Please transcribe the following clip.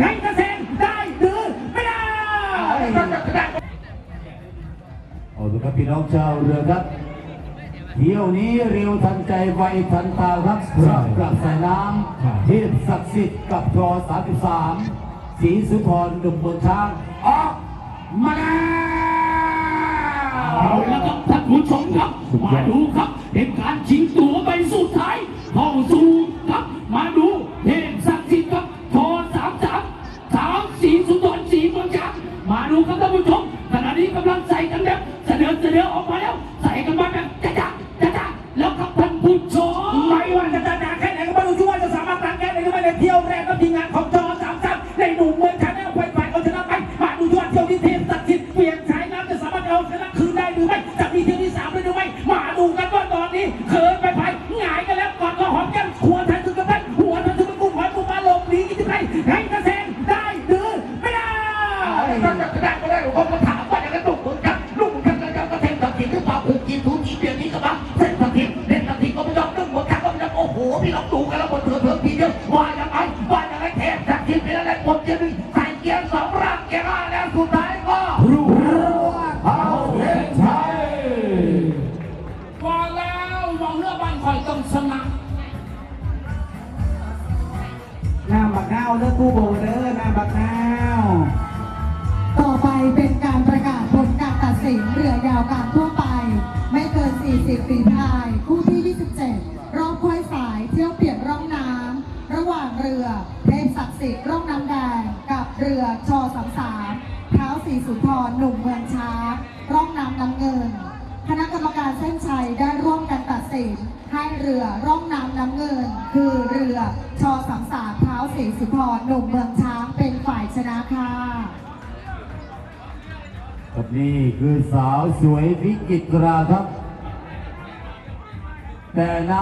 แงกระเซ็นได้หรือไม่ได้เอาละครับพี่น้องชาวเรือครับ เที่ยวนี้เร็วทันใจไวทันตาครักพระกระสายน้ำเทพศักดิ์สิทธิ์กับจอ33สีสุพรหนุ่มเมืองช้างออกมาแล้วเอละครับท่านผู้ชมครับมาดูครับ ครับท่านผู้ชมขณะนี้กำลังใส่กันแบบเสนอเสนอออกมาแล้ว ใส่กันมาแบบจ้าจ้าจ้าจ้าแล้วครับท่านผู้ชมไม่ว่าจะจ้าจ้าแค่ไหนก็ไม่รู้ว่าจะสามารถตั้งแก้ได้หรือไม่ในเที่ยวแรกก็ทีมงานของจอสามสัในหนุ่มเมืองชาแนลไปไฟเอาชนะไปมาดูว่าเที่ยวนี้เท อ้โหพี่น้องดูกันแล้วบนเถื่อนเถื่อนทีเดียวว่าอย่างไรว่าอย่างไรเทพสักทีเป็นอะไรหมดเกียร์หนึ่งใส่เกียร์สองร่างเกียร์ห้าแล้วสุดท้ายก็รู้เอาเห็นไทยว่าแล้ววางเรือบ้านคอยต้องชนะน้ำบักนาวเลือกคู่โบเด้อน้ำบักนาวต่อไปเป็นการประกาศผลการตัดสินเรือยาวการทั่วไป ไม่เกิน 40ปีพาย คู่ที่ 27 สิทธิ์ร่องน้ำแดงกับเรือชอสามสามเท้าสีสุนทรหนุ่มเมืองช้า ร่องน้ำน้ำเงิน คณะกรรมการเส้นชัยได้ร่วมกันตัดสินให้เรือร่องน้ำน้ำเงิน คือเรือชอสามสามเท้าสีสุนทรหนุ่มเมืองช้างเป็นฝ่ายชนะค่ะครับนี่คือสาวสวยวิกิตราครับ แต่นะ